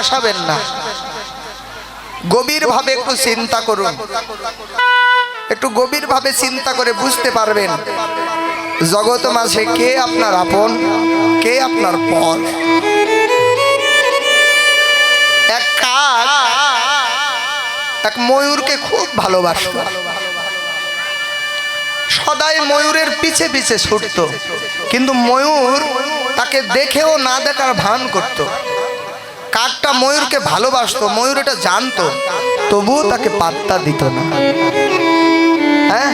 গা ভাসাবেন না। গভীরভাবে একটু চিন্তা করুন। একটু গভীরভাবে চিন্তা করে বুঝতে পারবেন, জগৎ মাঝে কে আপনার আপন, কে আপনার পর। এক এক ময়ূরকে খুব ভালোবাসত। সদাই ময়ূরের পিছে পিছে ছুটত, কিন্তু ময়ূর তাকে দেখেও না দেখার ভান করত। কাকটা ময়ূরকে ভালোবাসতো, ময়ূর এটা জানতো, তবুও তাকে পাত্তা দিত না। হ্যাঁ?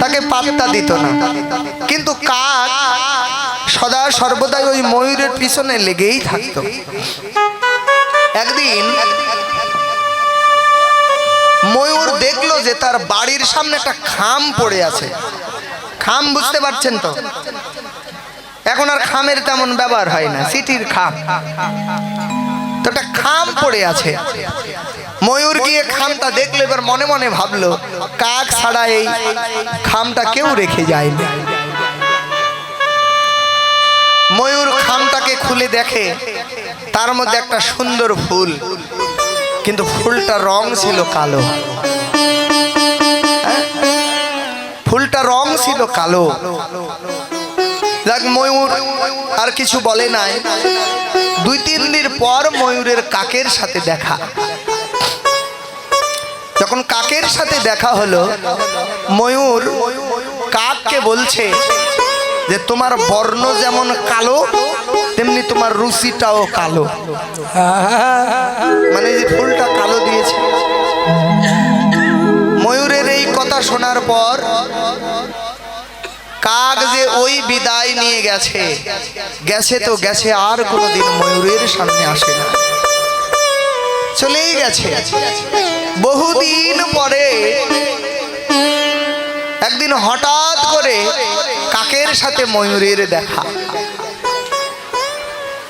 তাকে পাত্তা দিত না। কিন্তু কাক সদা সর্বদাই ওই ময়ূরের পিছনে লেগেই থাকতো। একদিন ময়ূর দেখল যে তার বাড়ির সামনে একটা খাম পড়ে আছে। খাম বুঝতে পারছেন তো? এখন আর খামের তেমন ব্যবহার হয় না, সিটির খাম। তো একটা খাম পড়ে আছে। ময়ূর গিয়ে খামটা দেখলে, এবার মনে মনে ভাবলো, কাক ছাড়া এই খামটা কেউ রেখে যায়নি। ময়ূর খামটাকে খুলে দেখে, তার মধ্যে একটা সুন্দর ফুল, কিন্তু ফুলটা রং ছিল কালো। হ্যাঁ? ফুলটা রং ছিল কালো। যাক ময়ূর আর কিছু বলে নাই। দুই, তিন দিন পর ময়ূরের কাকের সাথে দেখা। যখন কাকের সাথে দেখা হলো, ময়ূর কাককে বলছে যে, তোমার বর্ণ যেমন কালো, তেমনি তোমার রুচিটাও কালো। মানে যে ফুলটা কালো দিয়েছে। ময়ূরের এই কথা শোনার পর কাক যে ওই বিদায় নিয়ে গেছে। গেছে। তো গেছে আর কোনোদিন ময়ূরের সামনে আসে না। চলেই গেছে। বহুদিন পরে একদিন হঠাৎ করে কাকের সাথে ময়ূরের দেখা।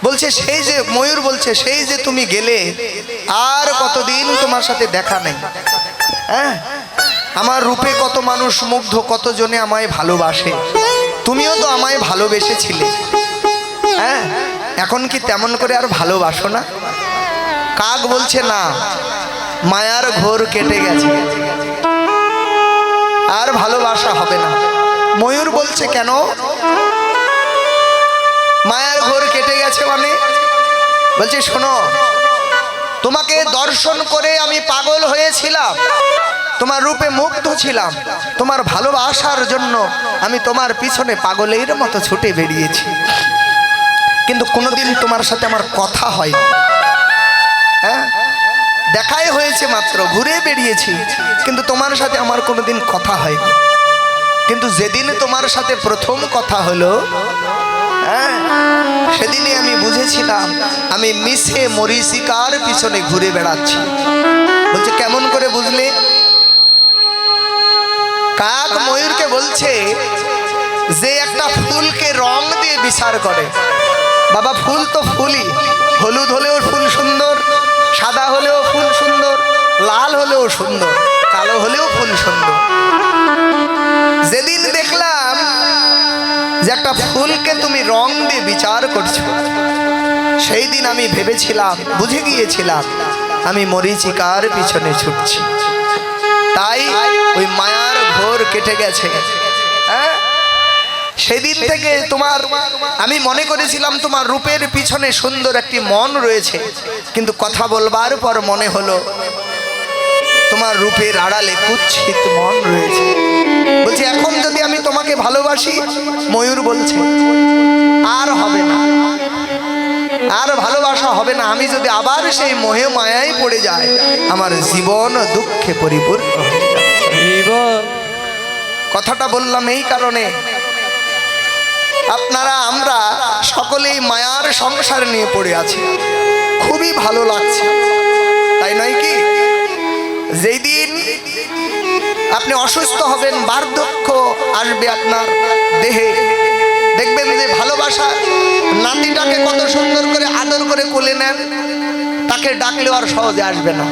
বলছে সেই যে ময়ূর বলছে সেই যে তুমি গেলে আর কতদিন তোমার সাথে দেখা নেই? হ্যাঁ? আমার রূপে কত মানুষ মুগ্ধ কত জনে আমায় ভালোবাসে। তুমিও তো আমায় ভালোবেসেছিলে। হ্যাঁ? এখন কি তেমন করে আর ভালোবাসো না? কাক বলছে, না, মায়ার ঘোর কেটে গেছে। আর ভালোবাসা হবে না। ময়ূর বলছে, কেন? মায়ার ঘোর কেটে গেছে মানে? বলছে, শোনো, তোমাকে দর্শন করে আমি পাগল হয়েছিলাম। তোমার রূপে মুগ্ধ ছিলাম। তোমার ভালোবাসার জন্য আমি তোমার পিছনে পাগলের মতো ছুটে বেরিয়েছি। কিন্তু কোনোদিন তোমার সাথে আমার কথা হয় হ্যাঁ? দেখাই হয়েছে মাত্র, ঘুরে বেরিয়েছি। কিন্তু তোমার সাথে আমার কোনোদিন কথা হয়নি। কিন্তু যেদিন তোমার সাথে প্রথম কথা হলো হ্যাঁ? সেদিনই আমি বুঝেছিলাম, আমি মিশে মরিচিকার পিছনে ঘুরে বেড়াচ্ছি। বলছে, কেমন করে বুঝলে? কাক ময়ূরকে বলছে যে একটা ফুলকে রং দিয়ে বিচার করে। বাবা, ফুল তো ফুলই। হলুদ হলেও ফুল সুন্দর, সাদা হলেও ফুল সুন্দর, লাল হলেও সুন্দর, কালো হলেও ফুল সুন্দর। যেদিন দেখলাম যে একটা ফুলকে তুমি রং দিয়ে বিচার করছ, সেই দিন আমি ভেবেছিলাম, বুঝে গিয়েছিলাম, আমি মরিচিকার পিছনে ছুটছি। তাই ওই মায়ার কেটে গেছে। হ্যাঁ? সেদিন থেকে তোমার, আমি মনে করেছিলাম তোমার রূপের পিছনে সুন্দর একটি মন রয়েছে, কিন্তু কথা বলবার পর মনে হলো তোমার রূপের আড়ালে কুচ্ছিত মন রয়েছে। বলছি, এখন যদি আমি তোমাকে ভালোবাসি, ময়ূর বলছে, আর হবে না। আর ভালোবাসা হবে না। আমি যদি আবার সেই মোহে মায়ায় পড়ে যাই, আমার জীবন দুঃখে পরিপূর্ণ যাবে। কথাটা বললাম এই কারণে। আপনারা, আমরা সকলেই মায়ার সংসার নিয়ে পড়ে আছি। খুবই ভালো লাগছে। তাই নয় কি? যেই দিন আপনি অসুস্থ হবেন, বার্ধক্য আসবে আপনার দেহে। দেখবেন যে ভালোবাসা নাতিটাকে কত সুন্দর করে আদর করে কোলে নেন, তাকে ডাকলেও আর সহজে আসবে না।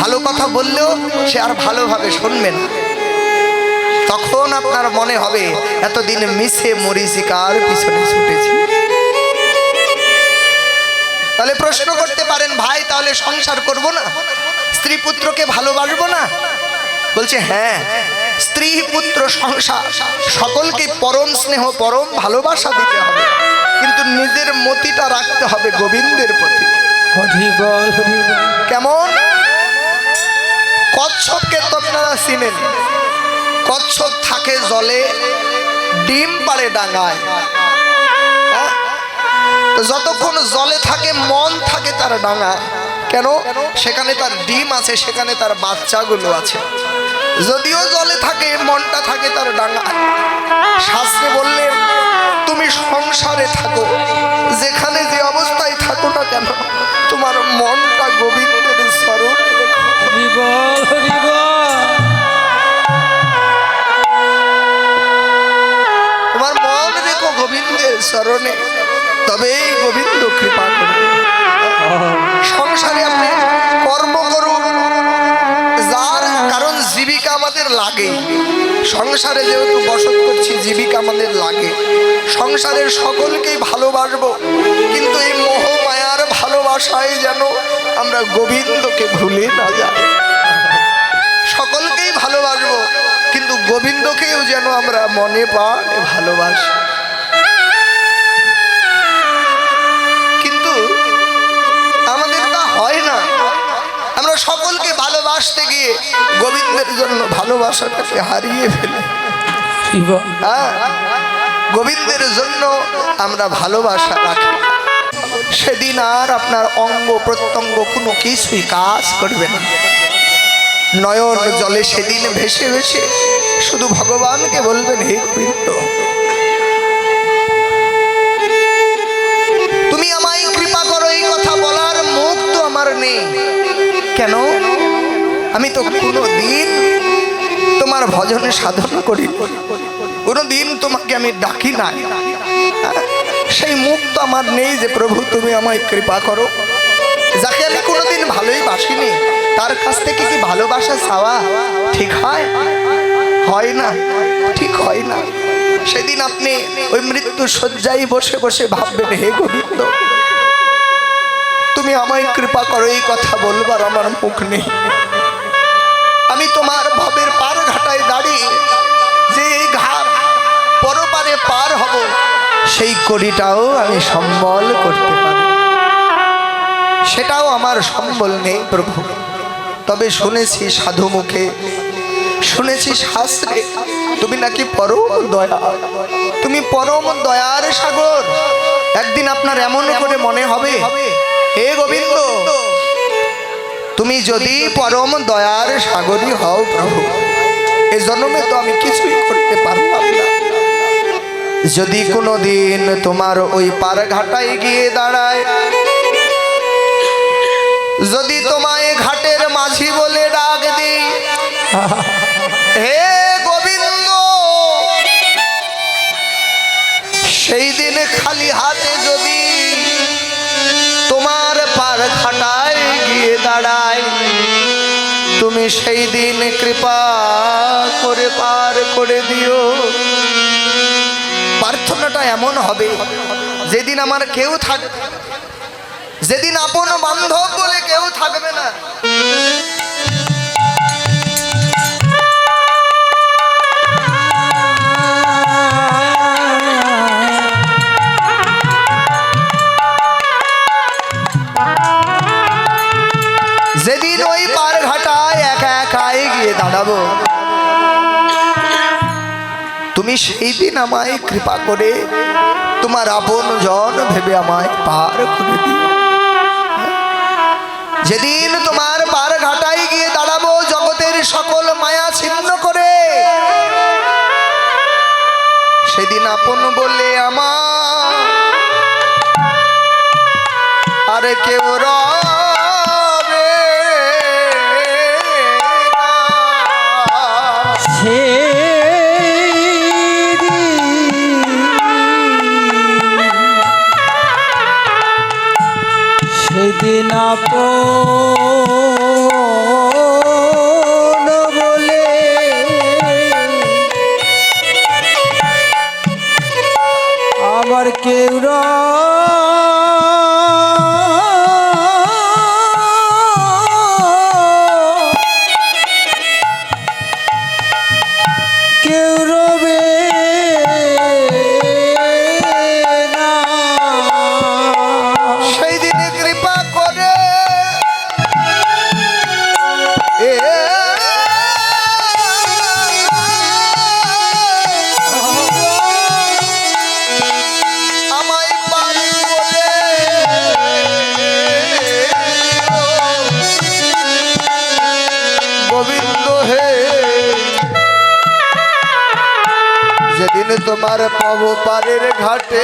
ভালো কথা বললেও সে আর ভালোভাবে শুনবে না। তখন আপনার মনে হবে এতদিন মিশে মরিচিকার পিছনে ছুটেছি? তাহলে প্রশ্ন করতে পারেন ভাই তাহলে সংসার করব না? স্ত্রী পুত্রকে ভালোবাসবো না? বলছে হ্যাঁ স্ত্রী পুত্র সংসার সকলকে পরম স্নেহ পরম ভালোবাসা দিতে হবে। কিন্তু নিজের মতিটা রাখতে হবে গোবিন্দের প্রতি। কেমন? কচ্ছপকে তো আপনারা চিনেন। কচ্ছপ থাকে জলে, ডিম পাড়ে ডাঙায়। হ্যাঁ? যতক্ষণ জলে থাকে, মন থাকে তার ডাঙায়। কেন? সেখানে তার ডিম আছে, সেখানে তার বাচ্চাগুলো আছে। যদিও জলে থাকে, মনটা থাকে তার ডাঙায়। শাস্ত্রে বললেন তুমি সংসারে থাকো, যেখানে যে অবস্থায় থাকো না কেন, তোমার মনটা গোবিন্দের স্বরূপ। গোবিন্দের স্মরণে তবেই গোবিন্দ কৃপা সংসারে আপনি কর্ম করুন, যার কারণ জীবিকা আমাদের লাগে। সংসারে যেহেতু বসত করছি, জীবিকা আমাদের লাগে। সংসারের সকলকেই ভালোবাসবো, কিন্তু এই মোহ মায়ার ভালোবাসায় যেন আমরা গোবিন্দকে ভুলে না যাই। সকলকেই ভালোবাসবো, কিন্তু গোবিন্দকেও যেন আমরা মনে প্রাণে ভালোবাসি। ভালোবাসতে গিয়ে গোবিন্দের জন্য ভালোবাসাটাকে হারিয়ে ফেলে। হ্যাঁ গোবিন্দের জন্য আমরা ভালোবাসা রাখি। সেদিন আর আপনার অঙ্গ প্রত্যঙ্গ কোনো কিছুই কাজ করবে না। নয়ন জলে সেদিন ভেসে ভেসে শুধু ভগবানকে বলবেন হে গোবিন্দ তুমি আমায় কৃপা করো এই কথা বলার মুখ তো আমার নেই। কেন? আমি তো কোনো দিন তোমার ভজনে সাধনা করি কোনো দিন তোমাকে আমি ডাকি নাই। সেই মুখ তো আমার নেই যে প্রভু, তুমি আমায় কৃপা করো। যাকে আমি কোনোদিন ভালোই বাসিনি, তার কাছ থেকে কি ভালোবাসা চাওয়া ঠিক হয়? হয় না, ঠিক হয় না। সেদিন আপনি ওই মৃত্যু শয্যায় বসে বসে ভাববেন, হে গোবিন্দ, তুমি আমায় কৃপা করো, এই কথা বলবার আমার মুখ নেই। ঘাটায় দাঁড়িয়ে যে ঘাট পরপারে পার হব, সেই কড়িটাও আমি সম্বল করতে পারি। সেটাও আমার সম্বল নেই প্রভু। তবে শুনেছি সাধু মুখে, শুনেছি শাস্ত্রে, তুমি নাকি পরম দয়া। তুমি পরম দয়ার সাগর। একদিন আপনার এমন করে মনে হবে, হে গোবিন্দ, তুমি যদি পরম দয়ার সাগরই হও প্রভু। জন্মে তো আমি কিছুই করতে পারলাম না। যদি কোনো দিন তোমার ওই পার ঘাটায় গিয়ে দাঁড়ায়, যদি তোমায় ঘাটের মাঝি বলে ডাক দিই, হে গোবিন্দ, সেই দিন খালি হাতে যদি তোমার পার ঘাটায় গিয়ে দাঁড়ায় তুমি সেই দিন কৃপা করে পার করে দিও। প্রার্থনাটা এমন হবে, যেদিন আমার কেউ থাকবে যেদিন আপন বান্ধব বলে কেউ থাকবে না। তুমি সেই দিন আমায় কৃপা করে। তোমার আপন জন ভেবে আমায় পার করে দিও। যেদিন তোমার পার ঘাটায় গিয়ে দাঁড়াবো, জগতের সকল মায়া ছিন্ন করে। সেদিন আপন বলে আমার আরে কেউ রবে না। সেদিন যেদিন তোমার পাবো পারের ঘাটে।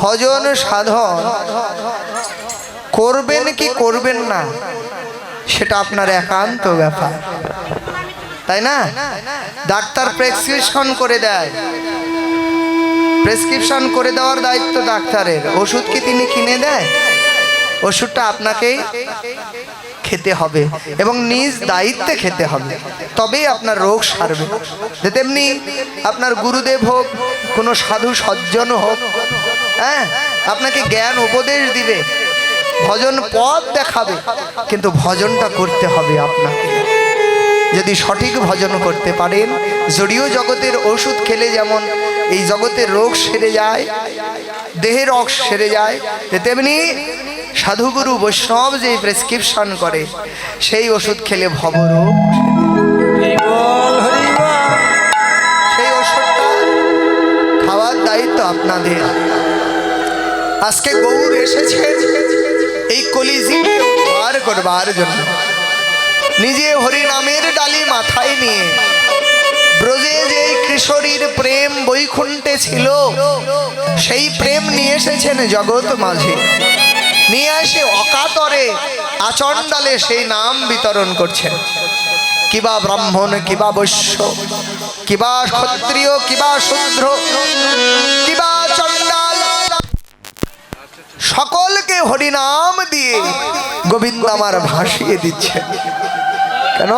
ভজন সাধন। করবেন কি করবেন না, সেটা আপনার একান্ত ব্যাপার। তাই না? ডাক্তার প্রেসক্রিপশন করে দেয়। প্রেসক্রিপশন করে দেওয়ার দায়িত্ব ডাক্তারের। ওষুধ কি তিনি কিনে দেয়? ওষুধটা আপনাকেই খেতে হবে এবং নিজ দায়িত্বে খেতে হবে। তবেই আপনার রোগ সারবে। তেমনি আপনার গুরুদেব হোক, কোনো সাধু সজ্জন হোক হ্যাঁ আপনাকে জ্ঞান উপদেশ দিবে, ভজন পথ দেখাবে, কিন্তু ভজনটা করতে হবে আপনাকে। যদি সঠিক ভজন করতে পারেন জড়ীয় জগতের ওষুধ খেলে যেমন এই জগতের রোগ সেরে যায়, দেহের রোগ সেরে যায়। তেমনি সাধুগুরু বৈষ্ণব যে প্রেসক্রিপশন করে, সেই ওষুধ খেলে ভবরোগ সেই ওষুধটা খাওয়ার দায়িত্ব আপনাদের। আজকে গৌর এসেছে এই কলিজিকে উদ্ধার করবার জন্য। নিজে হরিনামের ডালি মাথায় নিয়ে কিশোরীর প্রেম বৈকুণ্ঠে ছিল। সেই প্রেম নিয়ে এসেছেন জগৎ মাঝে। নিয়ে এসে অকাতরে আচণ্ডালে সেই নাম বিতরণ করছেন। কিবা ব্রাহ্মণ, কিবা বৈশ্য, কিবা ক্ষত্রিয়, কিবা শূদ্র, কিবা চণ্ডাল। সকলকে হরিনাম দিয়ে গোবিন্দ আমার ভাসিয়ে দিচ্ছে। কেন?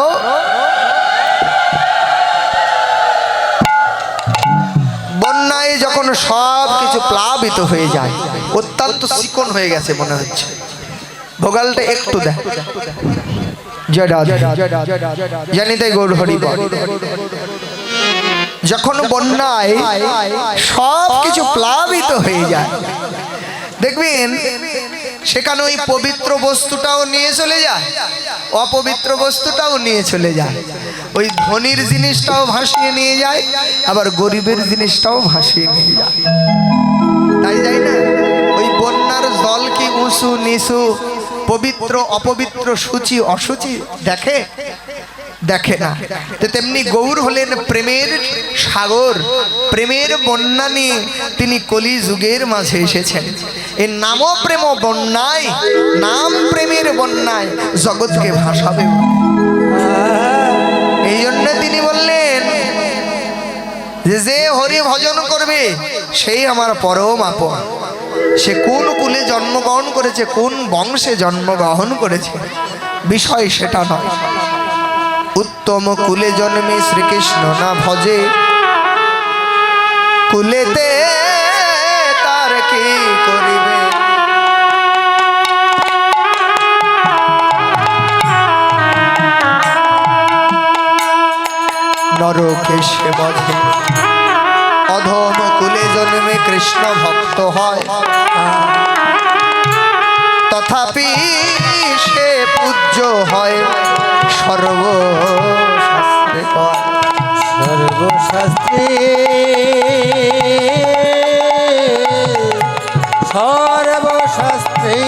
বন্যায় যখন সব কিছু প্লাবিত হয়ে যায়, অত্যন্ত চিকন হয়ে গেছে মনে হচ্ছে। ভোগালটা একটু দেখ। জানি তাই হরি যখন বন্যায় সব কিছু প্লাবিত হয়ে যায়, দেখবেন সেখানে ওই পবিত্র বস্তুটাও নিয়ে চলে যায়। অপবিত্র বস্তুটাও নিয়ে চলে যায়। ওই ধনির জিনিসটাও ভাসিয়ে নিয়ে যায়, আবার গরিবের জিনিসটাও ভাসিয়ে নিয়ে যায়। তাই যাই না, ওই বন্যার জল কি উঁচু নিচু, পবিত্র, অপবিত্র, সূচি, অসুচি দেখে? দেখে না। তো তেমনি গৌর হলেন প্রেমের সাগর, প্রেমের বন্যা নিয়ে তিনি কলি যুগের মাঝে এসেছেন। এই নাম প্রেম বন্যায়, নাম প্রেমের বন্যায়, জগৎকে ভাসাবে। এই জন্য তিনি বললেন, যে যে হরি ভজন করবে, সেই আমার পরম আপন। সে কোন কুলে জন্মগ্রহণ করেছে, কোন বংশে জন্মগ্রহণ করেছে, বিষয় সেটা নয়। উত্তম কুলে জন্মে শ্রীকৃষ্ণ না ভজে। কুলেতে তার কি করিবে? নরকে সে বধে। অধম কুলে জন্মে কৃষ্ণ ভক্ত হয়। তথাপি পূজ্য হয় কয়। সর্বশাস্ত্রে সর্বশাস্ত্রে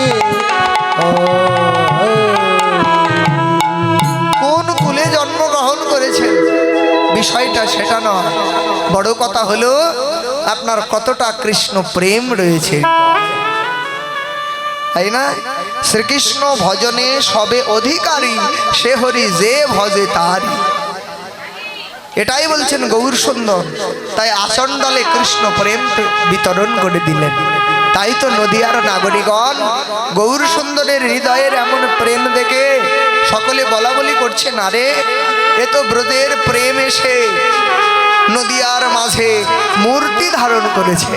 কোন কুলে জন্মগ্রহণ করেছেন? বিষয়টা সেটা নয়। বড় কথা হলো, আপনার কতটা কৃষ্ণ প্রেম রয়েছে। তাই না? শ্রীকৃষ্ণ ভজনে সবে অধিকারী, সে হরি যে ভজে তারি এটাই বলছেন গৌর সুন্দর। তাই আসণ্ডলে কৃষ্ণ প্রেম বিতরণ করে দিলেন। তাই তো নদিয়ার নাগরিকগণ গৌর সুন্দরের হৃদয়ের এমন প্রেম দেখে সকলে বলা বলি করছে, না রে, এ তো ব্রজের প্রেম এসে নদিয়ার মাঝে মূর্তি ধারণ করেছে।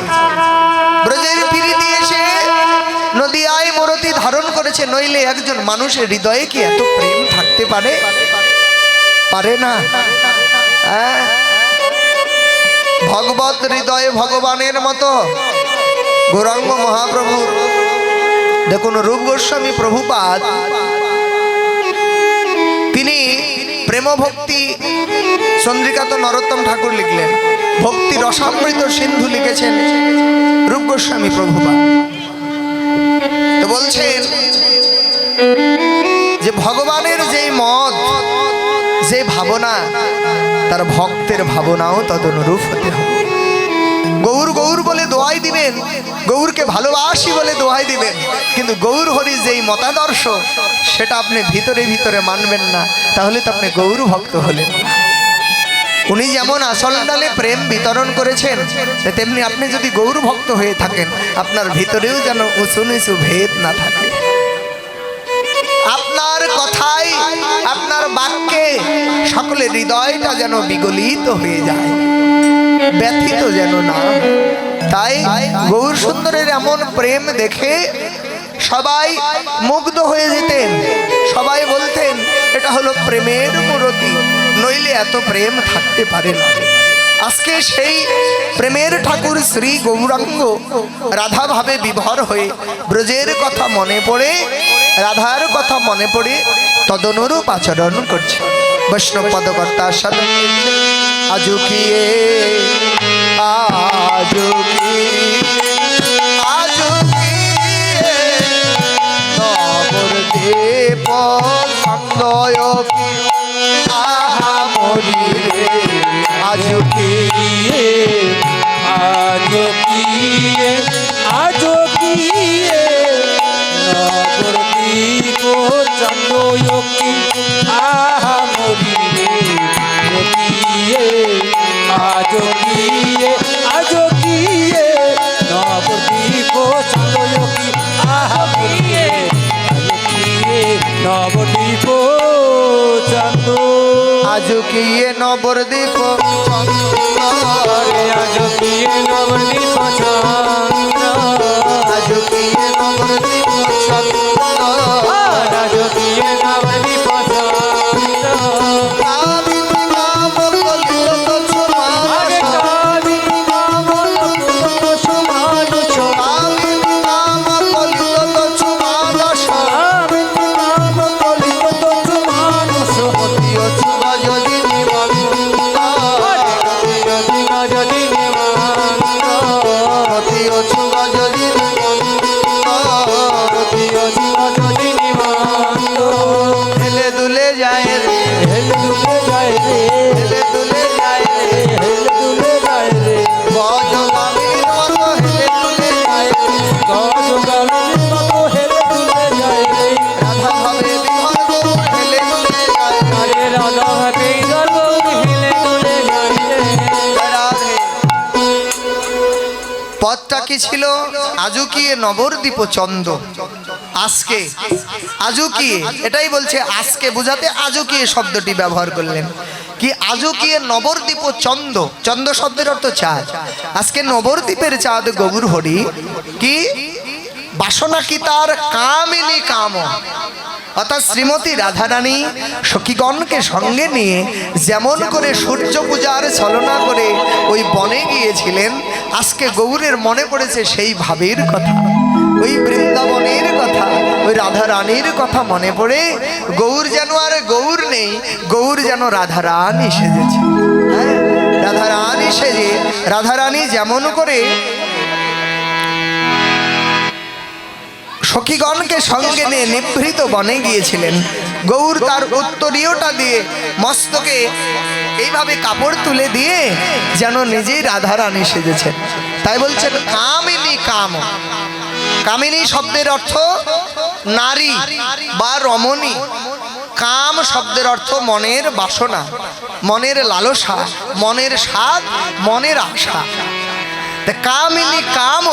ব্রজের প্রীতি এসে নদিয়ায় মূর্তি ধারণ করেছে, নইলে একজন মানুষের হৃদয়ে কি এত প্রেম থাকতে পারে? পারে না। হ্যাঁ? ভগবত হৃদয়ে ভগবানের মতো গৌরাঙ্গ মহাপ্রভু। দেখুন রূপ গোস্বামী প্রভুপাদ, তিনি প্রেম ভক্তি চন্দ্রিকা তো নরোত্তম ঠাকুর লিখলেন। ভক্তি রসামৃত সিন্ধু লিখেছেন রূপ গোস্বামী প্রভুপাদ। তো বলছেন যে ভগবানের যেই মত যে ভাবনা, তার ভক্তের ভাবনাও তদনুরূপ হতে হবে। গৌর গৌর দিবেন, গৌরকে ভালোবাসি বলে দোহাই দিবেন। কিন্তু গৌর হরি যেই মতাদর্শ, সেটা আপনি ভিতরে ভিতরে মানবেন না, তাহলে তো আপনি গৌর ভক্ত হলেন উনি যেমন আসল ডালে প্রেম বিতরণ করেছেন তেমনি আপনি যদি গৌর ভক্ত হয়ে থাকেন, আপনার ভিতরেও যেন উঁচু নিচু ভেদ না থাকে। আপনার কথাই, আপনার বাক্যে সকলের হৃদয়টা যেন বিগলিত হয়ে যায়, ব্যথিত যেন না। তাই গৌর সুন্দরের এমন প্রেম দেখে সবাই মুগ্ধ হয়ে যেতেন। সবাই বলতেন, এটা হলো প্রেমের মূরতি, নইলে এত প্রেম থাকতে পারে না। আজকে সেই প্রেমের ঠাকুর শ্রী গৌরাঙ্গ রাধাভাবে বিভর হয়ে ব্রজের কথা মনে পড়ে, রাধার কথা মনে পড়ে তদনুরূপ আচরণ করছে। বৈষ্ণব পদকর্তার সাথে আজুকিয়ে আজুকিয়ে আজো কিয়ে আজো কিয়ে নবরদীপ চন্দ্রয়কি আহা মরিয়ে কিয়ে আজো কিয়ে আজো কিয়ে নবরদীপ চন্দ্রয়কি আহা মরিয়ে নবদ্বীপ? চন্দ্র আজুকিয়ে নবদ্বীপ আরে আজ কিয়ে নবদ্বীপ চন্দ্র কি ছিল? আজুকিয়ে নবরদীপ চন্দ আজকে। আজুকিয়ে এটাই বলছে আজকে। বুঝাতে আজুকিয়ে শব্দটি ব্যবহার করলেন? কি আজুকিয়ে নবরদীপ চন্দ চন্দ শব্দের অর্থ চাঁদ। আজকে নবরদীপের চাঁদ গবুর হরি। কি? বাসনা কি তার? কামিনী কাম। অর্থাৎ শ্রীমতী রাধারানী সখীগণকে সঙ্গে নিয়ে যেমন করে সূর্য পূজার ছলনা করে ওই বনে গিয়েছিলেন, আজকে গৌরের মনে পড়েছে সেই ভাবের কথা। ওই বৃন্দাবনের কথা, ওই রাধা রানীর কথা মনে পড়ে, গৌর যেন আর গৌর নেই, গৌর যেন রাধা রানী সেজেছে। হ্যাঁ? রাধা রানী সেজে রাধা রানী যেমন করে সখীগণকে সঙ্গে নিয়ে নিভৃত বনে গিয়েছিলেন। গৌর তার উত্তরীয়টা দিয়ে মস্তকে এইভাবে কাপড় তুলে দিয়ে যেন নিজেই রাধারানী সেজেছেন তাই বলছেন, কামিনী কাম। কামিনী শব্দের অর্থ নারী বা রমণী। কাম শব্দের অর্থ মনের বাসনা, মনের লালসা, মনের স্বাদ, মনের আশা। কামিনী কাম,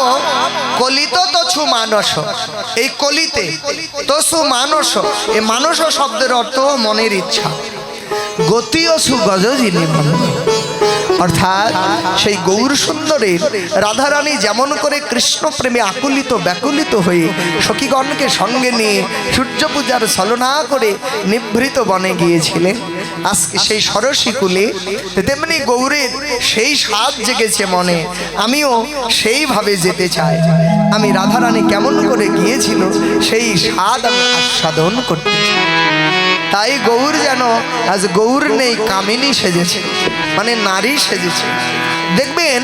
কলিত তছু মানস। এই কলিতে তসু মানস। এই মানস শব্দের অর্থ মনের ইচ্ছা। গতি গজ যিনি মন। অর্থাৎ সেই গৌর সুন্দরের রাধারানী যেমন করে কৃষ্ণ প্রেমে আকুলিত, ব্যাকুলিত হয়ে সখীগণকে সঙ্গে নিয়ে সূর্য পূজার ছলনা করে নিভৃত বনে গিয়েছিলেন। আজকে সেই সরসী কুলে তেমনি গৌরের সেই স্বাদ জেগেছে মনে। আমিও সেইভাবে যেতে চাই। আমি রাধারানী কেমন করে গিয়েছিল, সেই স্বাদ আমি আস্বাদন করতে চাই। তাই গৌর যেন আজ গৌর নেই, কামিনী সেজেছে মানে নারী সেজেছে। দেখবেন,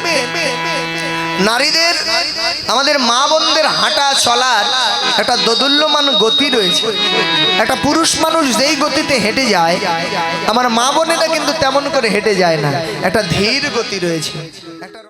নারীদের, আমাদের মা বোনদের হাঁটা চলার একটা দোদুল্যমান গতি রয়েছে। একটা পুরুষ মানুষ যেই গতিতে হেঁটে যায়, আমার মা বোনেরা কিন্তু তেমন করে হেঁটে যায় না, একটা ধীর গতি রয়েছে।